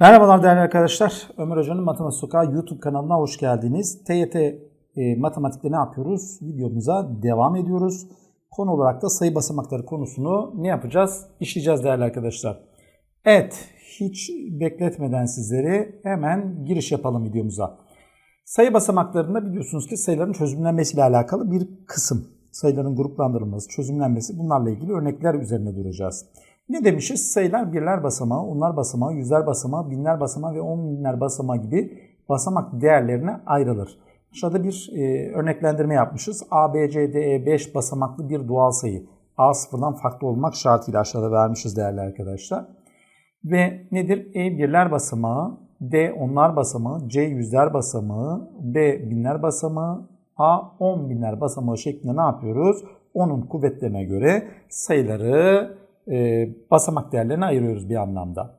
Merhabalar değerli arkadaşlar. Ömer Hoca'nın Matematik Sokağı YouTube kanalına hoş geldiniz. TYT e, matematikte ne yapıyoruz? Videomuza devam ediyoruz. Konu olarak da sayı basamakları konusunu ne yapacağız? İşleyeceğiz değerli arkadaşlar. Evet, hiç bekletmeden sizleri hemen giriş yapalım videomuza. Sayı basamaklarında biliyorsunuz ki sayıların çözümlenmesiyle alakalı bir kısım. Sayıların gruplandırılması, çözümlenmesi bunlarla ilgili örnekler üzerine duracağız. Ne demişiz? Sayılar birler basamağı, onlar basamağı, yüzler basamağı, binler basamağı ve on binler basamağı gibi basamak değerlerine ayrılır. Aşağıda bir e, örneklendirme yapmışız. A, B, C, D, E 5 basamaklı bir doğal sayı. A sıfırdan farklı olmak şartıyla aşağıda vermişiz değerli arkadaşlar. Ve nedir? E birler basamağı, D onlar basamağı, C yüzler basamağı, B binler basamağı, A on binler basamağı şeklinde ne yapıyoruz? Onun kuvvetlerine göre sayıları e, basamak değerlerine ayırıyoruz bir anlamda.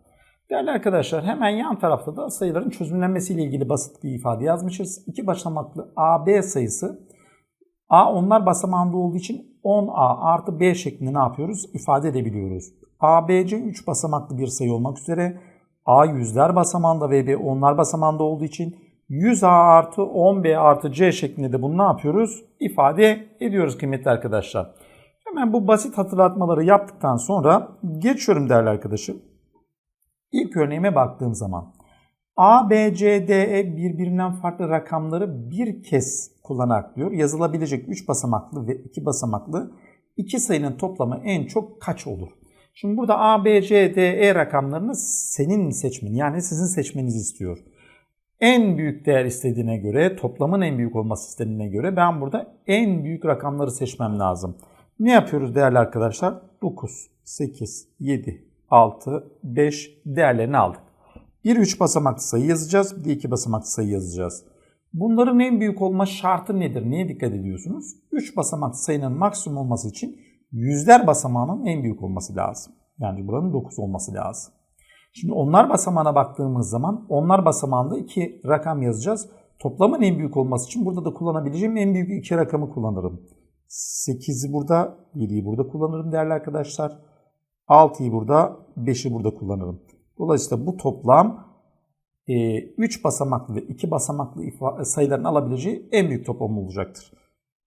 Değerli arkadaşlar hemen yan tarafta da sayıların çözümlenmesiyle ilgili basit bir ifade yazmışız. İki basamaklı AB sayısı A onlar basamağında olduğu için 10A artı B şeklinde ne yapıyoruz? İfade edebiliyoruz. ABC 3 basamaklı bir sayı olmak üzere A yüzler basamağında ve B onlar basamağında olduğu için 100A artı 10B artı C şeklinde de bunu ne yapıyoruz? İfade ediyoruz kıymetli arkadaşlar. Hemen bu basit hatırlatmaları yaptıktan sonra geçiyorum değerli arkadaşım. İlk örneğime baktığım zaman A, B, C, D, E birbirinden farklı rakamları bir kez kullanarak diyor. Yazılabilecek 3 basamaklı ve 2 basamaklı iki sayının toplamı en çok kaç olur? Şimdi burada A, B, C, D, E rakamlarını senin seçmen yani sizin seçmenizi istiyor. En büyük değer istediğine göre, toplamın en büyük olması istediğine göre ben burada en büyük rakamları seçmem lazım. Ne yapıyoruz değerli arkadaşlar? 9, 8, 7, 6, 5 değerlerini aldık. Bir 3 basamaklı sayı yazacağız, bir de 2 basamaklı sayı yazacağız. Bunların en büyük olma şartı nedir? Neye dikkat ediyorsunuz? 3 basamaklı sayının maksimum olması için yüzler basamağının en büyük olması lazım. Yani buranın 9 olması lazım. Şimdi onlar basamağına baktığımız zaman onlar basamağında iki rakam yazacağız. Toplamın en büyük olması için burada da kullanabileceğim en büyük iki rakamı kullanırım. 8'i burada, 7'yi burada kullanırım değerli arkadaşlar. 6'yı burada, 5'i burada kullanırım. Dolayısıyla bu toplam 3 basamaklı ve 2 basamaklı sayıların alabileceği en büyük toplam olacaktır.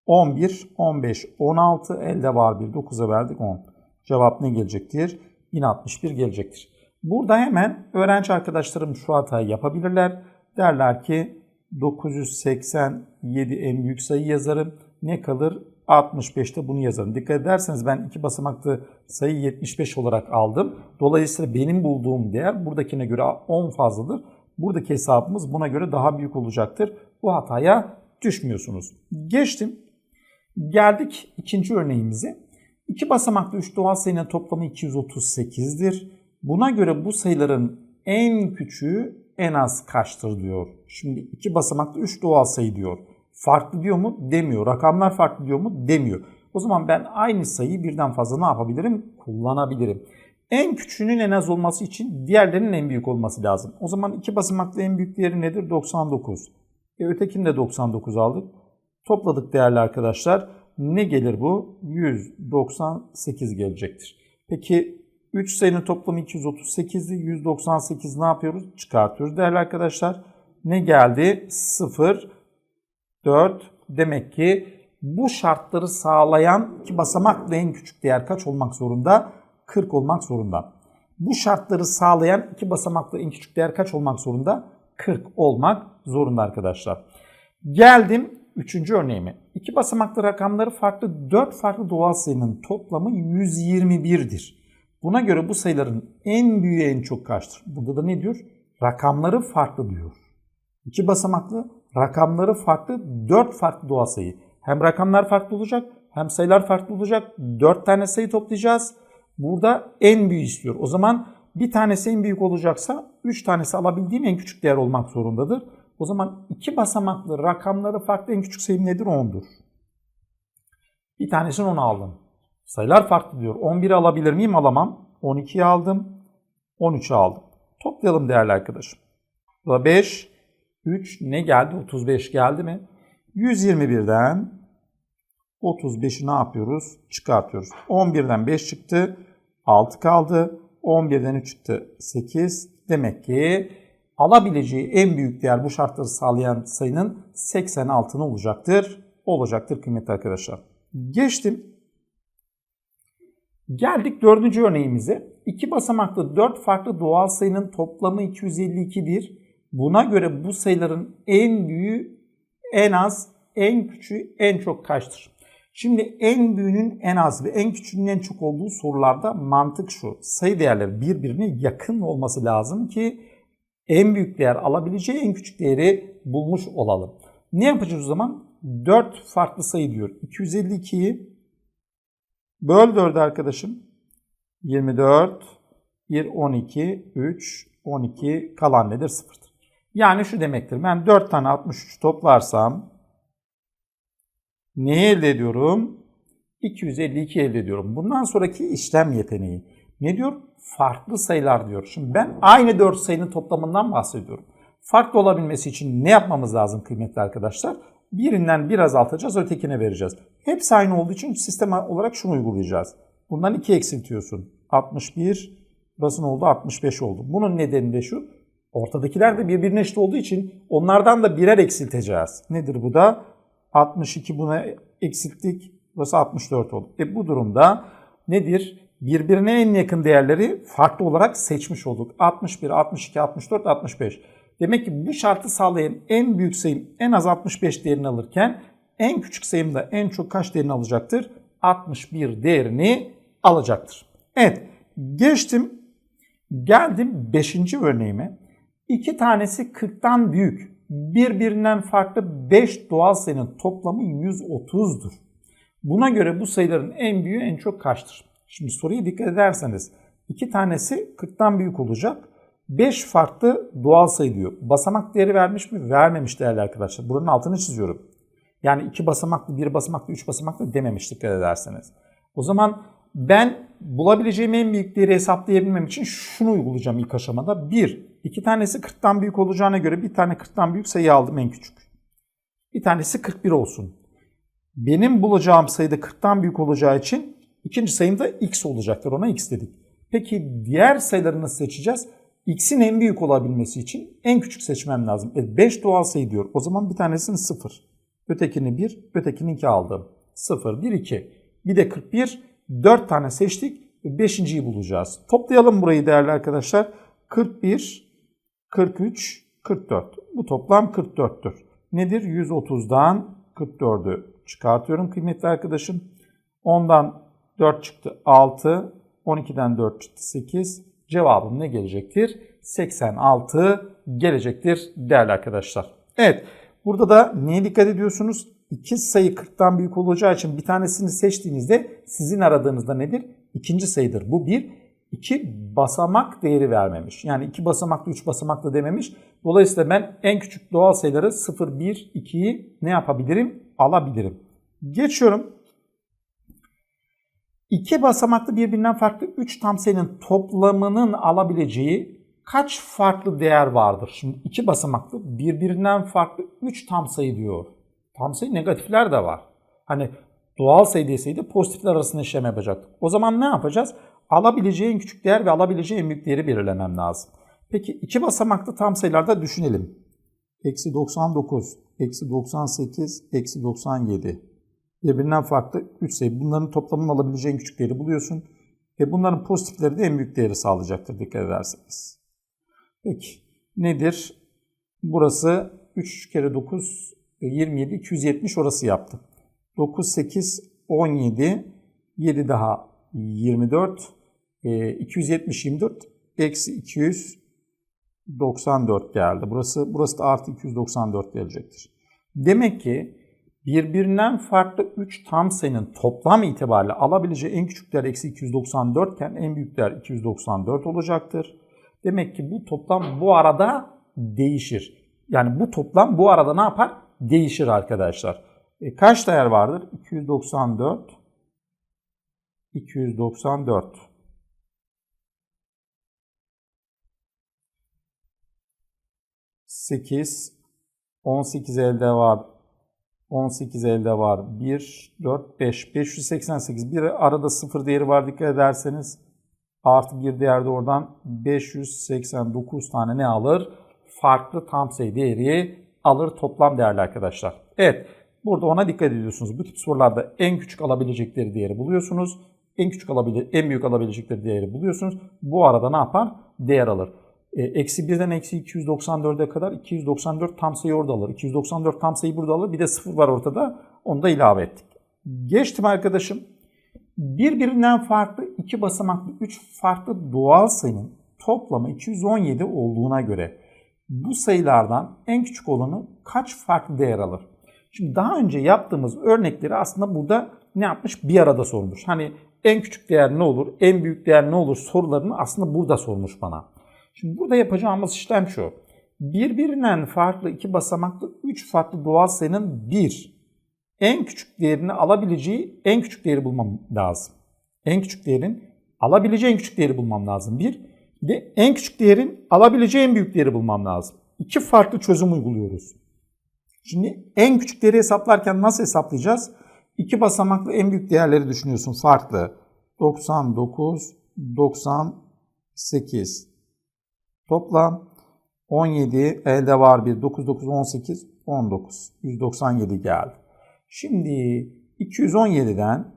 11, 15, 16, elde var bir 9'a verdik 10. Cevap ne gelecektir? 1061 gelecektir. Burada hemen öğrenci arkadaşlarım şu hatayı yapabilirler. Derler ki 987 en büyük sayı yazarım. Ne kalır? 65'te bunu yazarım. Dikkat ederseniz ben iki basamaklı sayı 75 olarak aldım. Dolayısıyla benim bulduğum değer buradakine göre 10 fazladır. Buradaki hesabımız buna göre daha büyük olacaktır. Bu hataya düşmüyorsunuz. Geçtim. Geldik ikinci örneğimize. İki basamaklı 3 doğal sayının toplamı 238'dir. Buna göre bu sayıların en küçüğü en az kaçtır diyor. Şimdi iki basamaklı 3 doğal sayı diyor. Farklı diyor mu? Demiyor. Rakamlar farklı diyor mu? Demiyor. O zaman ben aynı sayıyı birden fazla ne yapabilirim? Kullanabilirim. En küçüğünün en az olması için diğerlerinin en büyük olması lazım. O zaman iki basamaklı en büyük değeri nedir? 99. E ötekini de 99 aldık. Topladık değerli arkadaşlar. Ne gelir bu? 198 gelecektir. Peki 3 sayının toplamı 238'di. 198 ne yapıyoruz? Çıkartıyoruz değerli arkadaşlar. Ne geldi? 0, 4. Demek ki bu şartları sağlayan iki basamakla en küçük değer kaç olmak zorunda? 40 olmak zorunda. Bu şartları sağlayan iki basamaklı en küçük değer kaç olmak zorunda? 40 olmak zorunda arkadaşlar. Geldim üçüncü örneğime. İki basamaklı rakamları farklı 4 farklı doğal sayının toplamı 121'dir. Buna göre bu sayıların en büyüğü en çok kaçtır? Burada da ne diyor? Rakamları farklı diyor. İki basamaklı rakamları farklı 4 farklı doğal sayı. Hem rakamlar farklı olacak hem sayılar farklı olacak. 4 tane sayı toplayacağız. Burada en büyüğü istiyor. O zaman bir tanesi en büyük olacaksa 3 tanesi alabildiğim en küçük değer olmak zorundadır. O zaman iki basamaklı rakamları farklı en küçük sayım nedir? 10'dur. Bir tanesini 10 aldım. Sayılar farklı diyor. 11'i alabilir miyim? Alamam. 12'yi aldım. 13'ü aldım. Toplayalım değerli arkadaşım. Burada 5, 3 ne geldi? 35 geldi mi? 121'den 35'i ne yapıyoruz? Çıkartıyoruz. 11'den 5 çıktı. 6 kaldı. 11'den 3 çıktı. 8. Demek ki alabileceği en büyük değer bu şartları sağlayan sayının 86'ın olacaktır. Olacaktır kıymetli arkadaşlar. Geçtim. Geldik dördüncü örneğimize. İki basamaklı dört farklı doğal sayının toplamı 252'dir. Buna göre bu sayıların en büyüğü en az, en küçüğü en çok kaçtır? Şimdi en büyüğünün en az ve en küçüğünün en çok olduğu sorularda mantık şu. Sayı değerleri birbirine yakın olması lazım ki en büyük değer alabileceği en küçük değeri bulmuş olalım. Ne yapacağız o zaman? 4 farklı sayı diyor. 252'yi böl 4'e arkadaşım. 24, 1, 12, 3, 12 kalan nedir? 0'dır. Yani şu demektir. Ben 4 tane 63 toplarsam neyi elde ediyorum? 252 elde ediyorum. Bundan sonraki işlem yeteneği. Ne diyor? Farklı sayılar diyor. Şimdi ben aynı 4 sayının toplamından bahsediyorum. Farklı olabilmesi için ne yapmamız lazım kıymetli arkadaşlar? Birinden bir azaltacağız, ötekine vereceğiz. Hepsi aynı olduğu için sistem olarak şunu uygulayacağız. Bundan 2 eksiltiyorsun. 61, burası ne oldu? 65 oldu. Bunun nedeni de şu. Ortadakiler de birbirine eşit olduğu için onlardan da birer eksilteceğiz. Nedir bu da? 62 buna eksilttik. Burası 64 oldu. E bu durumda nedir? Birbirine en yakın değerleri farklı olarak seçmiş olduk. 61, 62, 64, 65. Demek ki bu şartı sağlayan en büyük sayım en az 65 değerini alırken en küçük sayım da en çok kaç değerini alacaktır? 61 değerini alacaktır. Evet geçtim geldim 5. örneğime. İki tanesi 40'tan büyük birbirinden farklı 5 doğal sayının toplamı 130'dur. Buna göre bu sayıların en büyüğü en çok kaçtır? Şimdi soruya dikkat ederseniz iki tanesi 40'tan büyük olacak. 5 farklı doğal sayı diyor. Basamak değeri vermiş mi? Vermemiş değerli arkadaşlar. Buranın altını çiziyorum. Yani 2 basamaklı, 1 basamaklı, 3 basamaklı dememiş dikkat ederseniz. O zaman ben bulabileceğim en büyük değeri hesaplayabilmem için şunu uygulayacağım ilk aşamada. 1. iki tanesi 40'tan büyük olacağına göre bir tane 40'tan büyük sayı aldım en küçük. Bir tanesi 41 olsun. Benim bulacağım sayıda 40'tan büyük olacağı için ikinci sayım da x olacaktır. Ona x dedik. Peki diğer sayıları nasıl seçeceğiz? x'in en büyük olabilmesi için en küçük seçmem lazım. E 5 doğal sayı diyor. O zaman bir tanesini 0. Ötekini 1, ötekini 2 aldım. 0, 1, 2. Bir de 41. 4 tane seçtik. 5.yi bulacağız. Toplayalım burayı değerli arkadaşlar. 41, 43, 44. Bu toplam 44'tür. Nedir? 130'dan 44'ü çıkartıyorum kıymetli arkadaşım. 10'dan 4 çıktı 6, 12'den 4 çıktı 8. Cevabım ne gelecektir? 86 gelecektir değerli arkadaşlar. Evet burada da neye dikkat ediyorsunuz? İki sayı 40'tan büyük olacağı için bir tanesini seçtiğinizde sizin aradığınızda nedir? İkinci sayıdır. Bu bir. iki basamak değeri vermemiş. Yani iki basamaklı, üç basamaklı dememiş. Dolayısıyla ben en küçük doğal sayıları 0, 1, 2'yi ne yapabilirim? Alabilirim. Geçiyorum. İki basamaklı birbirinden farklı 3 tam sayının toplamının alabileceği kaç farklı değer vardır? Şimdi iki basamaklı birbirinden farklı 3 tam sayı diyor. Tam sayı negatifler de var. Hani doğal sayı deseydi pozitifler arasında işlem yapacaktık. O zaman ne yapacağız? Alabileceği en küçük değer ve alabileceği en büyük değeri belirlemem lazım. Peki iki basamaklı tam sayılarda düşünelim. Eksi 99, eksi 98, eksi 97. Birbirinden farklı 3 sayı. Bunların toplamının alabileceği en küçük değeri buluyorsun. Ve bunların pozitifleri de en büyük değeri sağlayacaktır dikkat ederseniz. Peki nedir? Burası 3 kere 9 27, 270 orası yaptı. 9, 8, 17, 7 daha 24, 270, 24, eksi 294 geldi. Burası, burası da artı 294 gelecektir. Demek ki birbirinden farklı 3 tam sayının toplam itibariyle alabileceği en küçük değer eksi 294 iken en büyük değer 294 olacaktır. Demek ki bu toplam bu arada değişir. Yani bu toplam bu arada ne yapar? Değişir arkadaşlar. E, kaç değer vardır? 294 294 8 18 elde var. 18 elde var. 1 4 5 588 bir arada sıfır değeri var dikkat ederseniz Artı bir değerde oradan 589 tane ne alır? Farklı tam sayı değeri alır toplam değerli arkadaşlar. Evet burada ona dikkat ediyorsunuz. Bu tip sorularda en küçük alabilecekleri değeri buluyorsunuz. En küçük alabilir, en büyük alabilecekleri değeri buluyorsunuz. Bu arada ne yapar? Değer alır. E, Eksi 1'den eksi 294'e kadar 294 tam sayı orada alır. 294 tam sayı burada alır. Bir de 0 var ortada. Onu da ilave ettik. Geçtim arkadaşım. Birbirinden farklı iki basamaklı 3 farklı doğal sayının toplamı 217 olduğuna göre bu sayılardan en küçük olanı kaç farklı değer alır? Şimdi daha önce yaptığımız örnekleri aslında burada ne yapmış? Bir arada sormuş. Hani en küçük değer ne olur, en büyük değer ne olur sorularını aslında burada sormuş bana. Şimdi burada yapacağımız işlem şu. Birbirinden farklı iki basamaklı 3 farklı doğal sayının bir en küçük değerini alabileceği en küçük değeri bulmam lazım. En küçük değerin alabileceği en küçük değeri bulmam lazım. Bir de en küçük değerin alabileceği en büyük değeri bulmam lazım. İki farklı çözüm uyguluyoruz. Şimdi en küçük değeri hesaplarken nasıl hesaplayacağız? İki basamaklı en büyük değerleri düşünüyorsun farklı. 99, 98. Toplam 17, elde var bir 9, 9, 18, 19. 197 geldi. Şimdi 217'den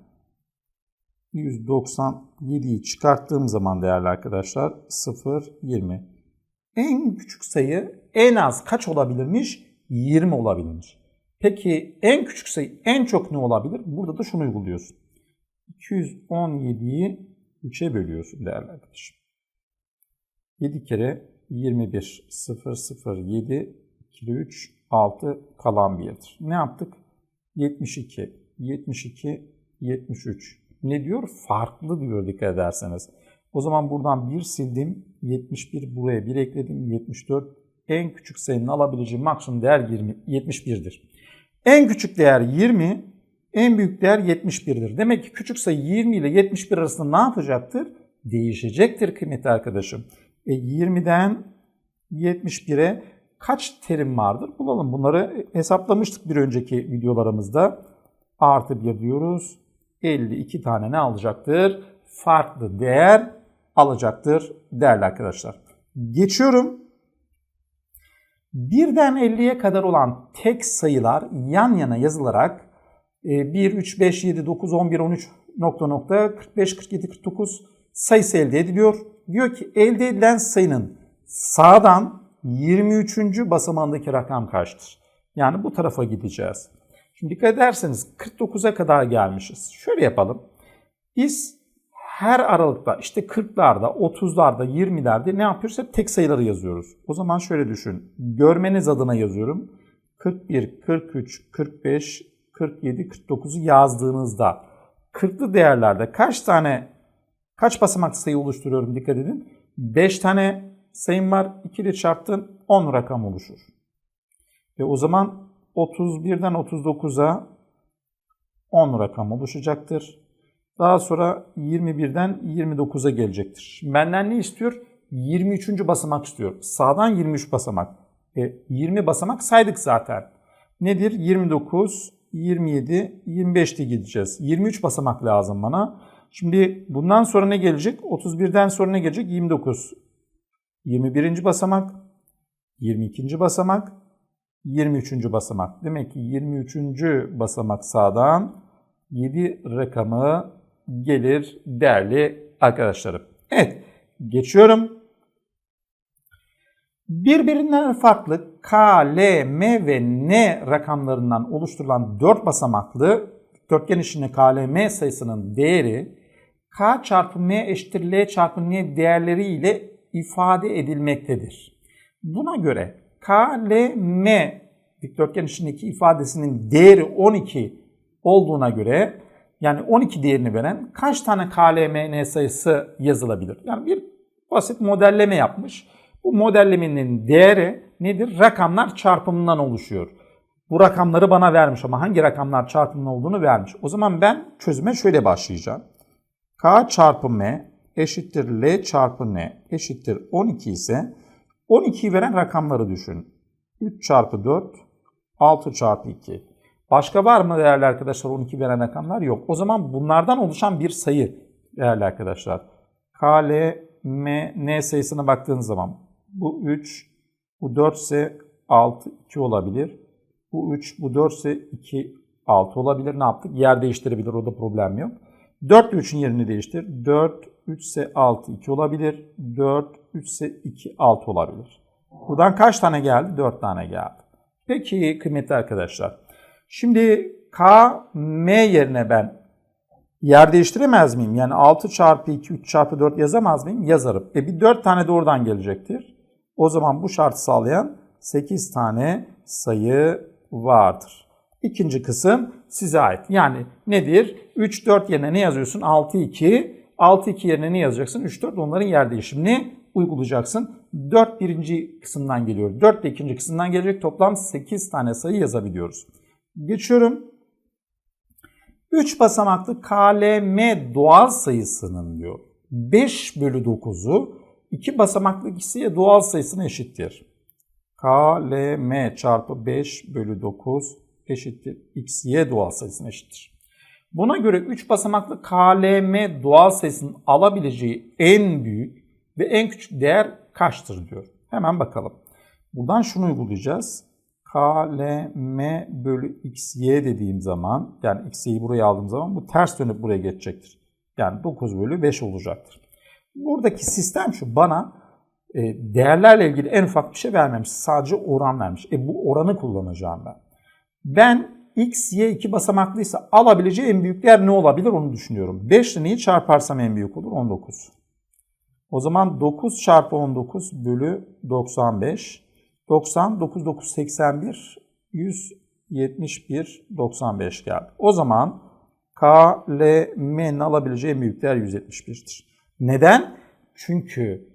197'yi çıkarttığım zaman değerli arkadaşlar 0, 20. En küçük sayı en az kaç olabilirmiş? 20 olabilirmiş. Peki en küçük sayı en çok ne olabilir? Burada da şunu uyguluyorsun. 217'yi 3'e bölüyorsun değerli arkadaşım. 7 kere 21, 0, 0, 7, 2, 3, 6 kalan 1'dir. Ne yaptık? 72, 72, 73. Ne diyor? Farklı diyor dikkat ederseniz. O zaman buradan 1 sildim. 71 buraya 1 ekledim. 74. En küçük sayının alabileceği maksimum değer 20, 71'dir. En küçük değer 20, en büyük değer 71'dir. Demek ki küçük sayı 20 ile 71 arasında ne yapacaktır? Değişecektir kıymetli arkadaşım. E 20'den 71'e kaç terim vardır? Bulalım. Bunları hesaplamıştık bir önceki videolarımızda. Artı 1 diyoruz. 52 tane ne alacaktır? Farklı değer alacaktır değerli arkadaşlar. Geçiyorum. Birden 50'ye kadar olan tek sayılar yan yana yazılarak 1, 3, 5, 7, 9, 11, 13 nokta nokta 45, 47, 49 sayısı elde ediliyor. Diyor ki elde edilen sayının sağdan 23. basamağındaki rakam kaçtır? Yani bu tarafa gideceğiz. Şimdi dikkat ederseniz 49'a kadar gelmişiz. Şöyle yapalım. Biz her aralıkta işte 40'larda, 30'larda, 20'lerde ne yapıyoruz? Hep tek sayıları yazıyoruz. O zaman şöyle düşün. Görmeniz adına yazıyorum. 41, 43, 45, 47, 49'u yazdığınızda 40'lı değerlerde kaç tane kaç basamaklı sayı oluşturuyorum dikkat edin. 5 tane sayım var. 2 ile çarptın 10 rakam oluşur. Ve o zaman 31'den 39'a 10 rakam oluşacaktır. Daha sonra 21'den 29'a gelecektir. Benden ne istiyor? 23. basamak istiyor. Sağdan 23 basamak. E, 20 basamak saydık zaten. Nedir? 29, 27, 25 diye gideceğiz. 23 basamak lazım bana. Şimdi bundan sonra ne gelecek? 31'den sonra ne gelecek? 29. 21. basamak, 22. basamak, 23. basamak. Demek ki 23. basamak sağdan 7 rakamı gelir değerli arkadaşlarım. Evet, geçiyorum. Birbirinden farklı K, L, M ve N rakamlarından oluşturulan 4 basamaklı dörtgen içinde K, L, M sayısının değeri K çarpı M eşittir L çarpı N değerleri ile ifade edilmektedir. Buna göre K, L, M dikdörtgen içindeki ifadesinin değeri 12 olduğuna göre yani 12 değerini veren kaç tane K, L, M, N sayısı yazılabilir? Yani bir basit modelleme yapmış. Bu modellemenin değeri nedir? Rakamlar çarpımından oluşuyor. Bu rakamları bana vermiş ama hangi rakamlar çarpımının olduğunu vermiş. O zaman ben çözüme şöyle başlayacağım. K çarpı M eşittir L çarpı N eşittir 12 ise 12'yi veren rakamları düşün. 3 çarpı 4, 6 çarpı 2. Başka var mı değerli arkadaşlar 12 veren rakamlar? Yok. O zaman bunlardan oluşan bir sayı değerli arkadaşlar. K, L, M, N sayısına baktığınız zaman bu 3, bu 4 ise 6, 2 olabilir. Bu 3, bu 4 ise 2, 6 olabilir. Ne yaptık? Yer değiştirebilir. O da problem yok. 4 ile 3'ün yerini değiştir. 4, 3 ise 6, 2 olabilir. 4, 3 ise 2, 6 olabilir. Buradan kaç tane geldi? 4 tane geldi. Peki kıymetli arkadaşlar. Şimdi K, M yerine ben yer değiştiremez miyim? Yani 6 çarpı 2, 3 çarpı 4 yazamaz mıyım? Yazarım. E bir 4 tane de oradan gelecektir. O zaman bu şartı sağlayan 8 tane sayı vardır. İkinci kısım size ait. Yani nedir? 3, 4 yerine ne yazıyorsun? 6, 2. 6, 2 yerine ne yazacaksın? 3, 4 onların yer değişimini uygulayacaksın. 4 birinci kısımdan geliyor. 4 de ikinci kısımdan gelecek. Toplam 8 tane sayı yazabiliyoruz. Geçiyorum. 3 basamaklı KLM doğal sayısının diyor 5 bölü 9'u 2 basamaklı ikisiye doğal sayısına eşittir. KLM çarpı 5 bölü 9 eşittir. XY doğal sayısına eşittir. Buna göre 3 basamaklı KLM doğal sayısının alabileceği en büyük ve en küçük değer kaçtır diyor. Hemen bakalım. Buradan şunu uygulayacağız. KLM bölü XY dediğim zaman yani XY'yi buraya aldığım zaman bu ters dönüp buraya geçecektir. Yani 9 bölü 5 olacaktır. Buradaki sistem şu bana e, değerlerle ilgili en ufak bir şey vermemiş. Sadece oran vermiş. E bu oranı kullanacağım ben. Ben x, y iki basamaklıysa alabileceği en büyük değer ne olabilir onu düşünüyorum. 5 ile neyi çarparsam en büyük olur? 19. O zaman 9 çarpı 19 bölü 95. 90, 9, 9, 81, 171, 95 geldi. O zaman K, L, M'nin alabileceği en büyük değer 171'dir. Neden? Çünkü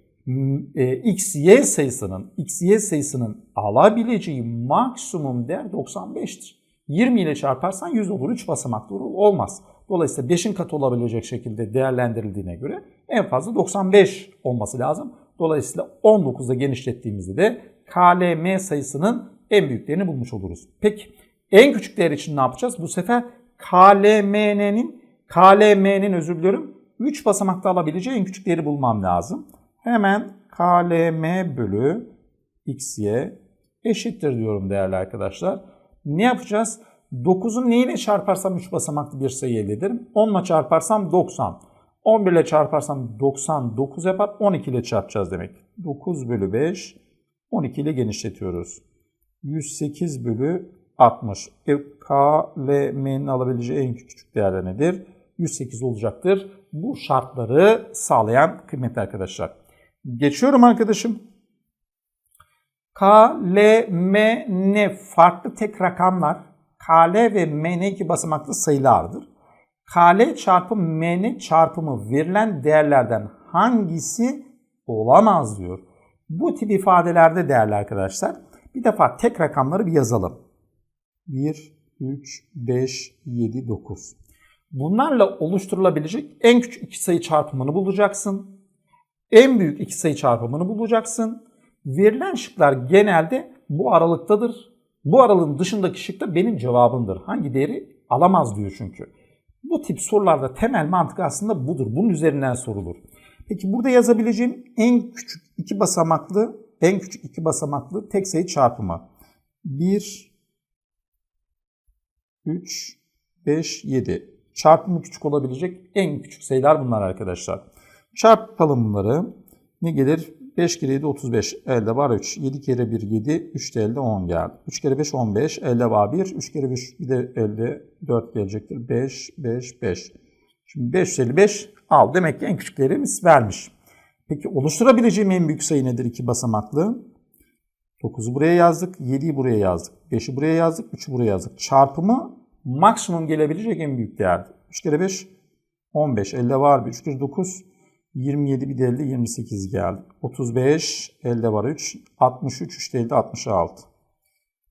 e, x, y sayısının, x, y sayısının alabileceği maksimum değer 95'tir. 20 ile çarparsan 100 olur. 3 basamaklı olur. Olmaz. Dolayısıyla 5'in katı olabilecek şekilde değerlendirildiğine göre en fazla 95 olması lazım. Dolayısıyla 19'da genişlettiğimizde de KLM sayısının en büyük değerini bulmuş oluruz. Peki en küçük değer için ne yapacağız? Bu sefer KLM'nin KLM'nin özür diliyorum 3 basamakta alabileceği en küçük değeri bulmam lazım. Hemen KLM bölü XY eşittir diyorum değerli arkadaşlar. Ne yapacağız? 9'u neyle çarparsam 3 basamaklı bir sayı elde ederim. 10 ile çarparsam 90. 11 ile çarparsam 99 yapar. 12 ile çarpacağız demek. 9 bölü 5 12 ile genişletiyoruz. 108 bölü 60. E, K, L, M'nin alabileceği en küçük değer nedir? 108 olacaktır. Bu şartları sağlayan kıymetli arkadaşlar. Geçiyorum arkadaşım. K, L, M, N farklı tek rakamlar. K, L ve M, N iki basamaklı sayılardır. K, L çarpı M, N çarpımı verilen değerlerden hangisi olamaz diyor. Bu tip ifadelerde değerli arkadaşlar bir defa tek rakamları bir yazalım. 1, 3, 5, 7, 9. Bunlarla oluşturulabilecek en küçük iki sayı çarpımını bulacaksın. En büyük iki sayı çarpımını bulacaksın. Verilen şıklar genelde bu aralıktadır. Bu aralığın dışındaki şık da benim cevabımdır. Hangi değeri alamaz diyor çünkü. Bu tip sorularda temel mantık aslında budur. Bunun üzerinden sorulur. Peki burada yazabileceğim en küçük iki basamaklı, en küçük iki basamaklı tek sayı çarpımı. 1, 3, 5, 7. Çarpımı küçük olabilecek en küçük sayılar bunlar arkadaşlar. Çarpalım bunları. Ne gelir? 5 kere 7 35. Elde var 3. 7 kere 1 7. 3 de elde 10 geldi. 3 kere 5 15. Elde var 1. 3 kere 5 bir de elde 4 gelecektir. 5 5 5. Şimdi 555 al. Demek ki en küçüklerimiz vermiş. Peki oluşturabileceğim en büyük sayı nedir iki basamaklı? 9'u buraya yazdık, 7'yi buraya yazdık, 5'i buraya yazdık, 3'ü buraya yazdık. Çarpımı maksimum gelebilecek en büyük değerdi. 3 kere 5 15, elde var 1, 3 kere 9 27 bir de elde 28 geldi. 35 elde var 3, 63 3 de elde 66.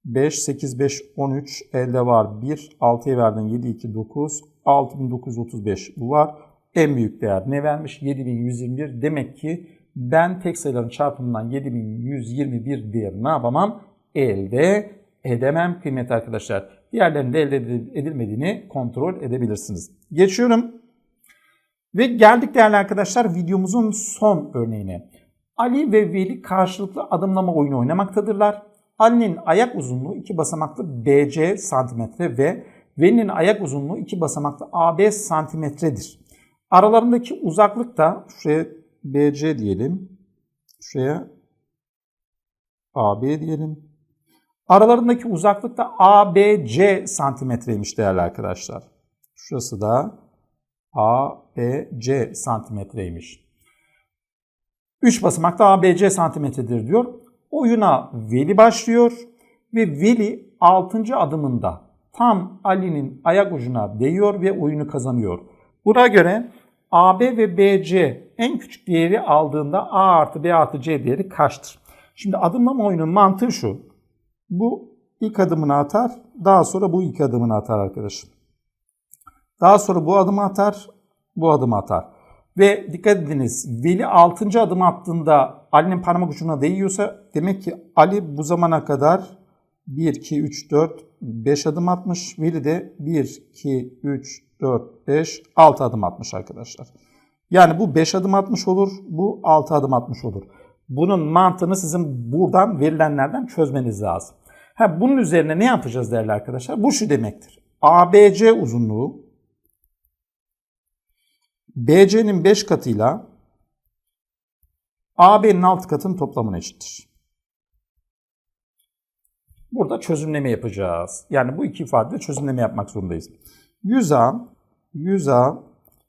5, 8, 5, 13 elde var 1, 6'ya verdin 7, 2, 9, 6935 bu var. En büyük değer ne vermiş? 7121. Demek ki ben tek sayıların çarpımından 7121 değeri ne yapamam? Elde edemem kıymetli arkadaşlar. Diğerlerinin de elde edilmediğini kontrol edebilirsiniz. Geçiyorum. Ve geldik değerli arkadaşlar videomuzun son örneğine. Ali ve Veli karşılıklı adımlama oyunu oynamaktadırlar. Ali'nin ayak uzunluğu 2 basamaklı BC santimetre ve Veli'nin ayak uzunluğu 2 basamaklı AB santimetredir. Aralarındaki uzaklık da şuraya BC diyelim. Şuraya AB diyelim. Aralarındaki uzaklık da ABC santimetreymiş değerli arkadaşlar. Şurası da ABC santimetreymiş. 3 basamakta ABC santimetredir diyor. Oyuna Veli başlıyor ve Veli 6. adımında tam Ali'nin ayak ucuna değiyor ve oyunu kazanıyor. Buna göre AB ve BC en küçük değeri aldığında A artı B artı C değeri kaçtır? Şimdi adımlama oyunun mantığı şu. Bu ilk adımını atar, daha sonra bu ilk adımını atar arkadaşım. Daha sonra bu adımı atar, bu adımı atar. Ve dikkat ediniz Veli 6. adım attığında Ali'nin parmak ucuna değiyorsa demek ki Ali bu zamana kadar 1, 2, 3, 4, 5 adım atmış. Veli de 1, 2, 3, 4, 5, 6 adım atmış arkadaşlar. Yani bu 5 adım atmış olur, bu 6 adım atmış olur. Bunun mantığını sizin buradan verilenlerden çözmeniz lazım. Ha, bunun üzerine ne yapacağız değerli arkadaşlar? Bu şu demektir. ABC uzunluğu BC'nin 5 katıyla AB'nin 6 katının toplamına eşittir. Burada çözümleme yapacağız. Yani bu iki ifadede çözümleme yapmak zorundayız. 100A, 100A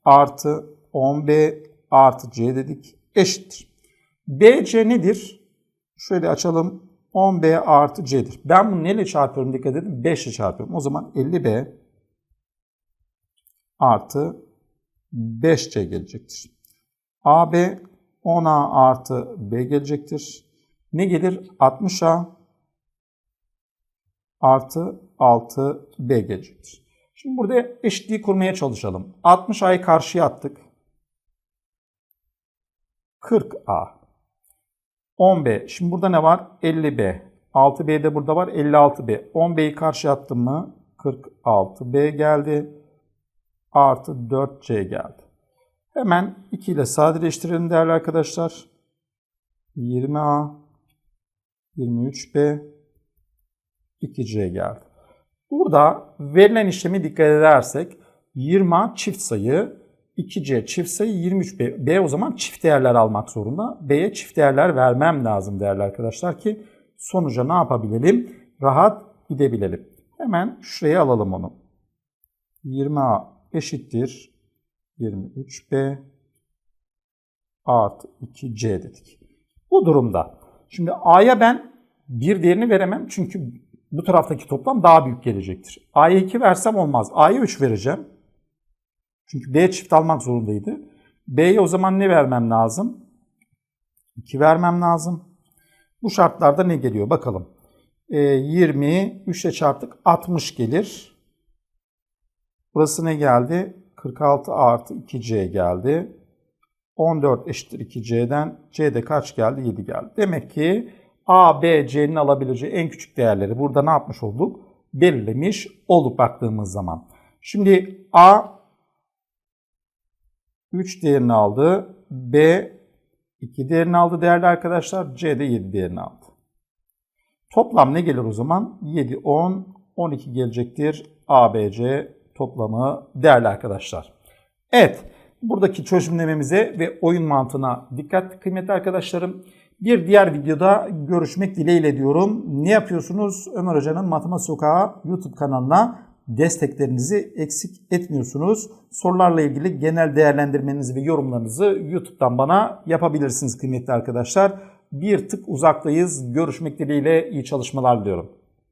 artı 10B artı C dedik eşittir. BC nedir? Şöyle açalım. 10B artı C'dir. Ben bunu neyle çarpıyorum dikkat edin. 5 ile çarpıyorum. O zaman 50B artı 5C gelecektir. AB 10A artı B gelecektir. Ne gelir? 60A artı 6B gelecektir. Şimdi burada eşitliği kurmaya çalışalım. 60A'yı karşıya attık. 40A. 10B. Şimdi burada ne var? 50B. 6B de burada var. 56B. 10B'yi karşıya attım mı? 46B geldi. Artı 4C geldi. Hemen 2 ile sadeleştirelim değerli arkadaşlar. 20A, 23B, 2C geldi. Burada verilen işlemi dikkat edersek 20A çift sayı, 2C çift sayı 23B. B o zaman çift değerler almak zorunda. B'ye çift değerler vermem lazım değerli arkadaşlar ki sonuca ne yapabilelim? Rahat gidebilelim. Hemen şuraya alalım onu. 20A eşittir 23B artı 2C dedik. Bu durumda şimdi A'ya ben bir değerini veremem çünkü bu taraftaki toplam daha büyük gelecektir. A'ya 2 versem olmaz. A'ya 3 vereceğim. Çünkü B çift almak zorundaydı. B'ye o zaman ne vermem lazım? 2 vermem lazım. Bu şartlarda ne geliyor? Bakalım. E, 20, 3 ile çarptık 60 gelir. Burası ne geldi? 46 artı 2C geldi. 14 eşittir 2C'den. C'de kaç geldi? 7 geldi. Demek ki A, B, C'nin alabileceği en küçük değerleri burada ne yapmış olduk? Belirlemiş olduk baktığımız zaman. Şimdi A 3 değerini aldı. B 2 değerini aldı değerli arkadaşlar. C de 7 değerini aldı. Toplam ne gelir o zaman? 7, 10, 12 gelecektir. A, B, C toplamı değerli arkadaşlar. Evet, buradaki çözümlememize ve oyun mantığına dikkat kıymetli arkadaşlarım. Bir diğer videoda görüşmek dileğiyle diyorum. Ne yapıyorsunuz? Ömer Hoca'nın Matematik Sokağı YouTube kanalına desteklerinizi eksik etmiyorsunuz. Sorularla ilgili genel değerlendirmenizi ve yorumlarınızı YouTube'dan bana yapabilirsiniz kıymetli arkadaşlar. Bir tık uzaktayız. Görüşmek dileğiyle iyi çalışmalar diliyorum.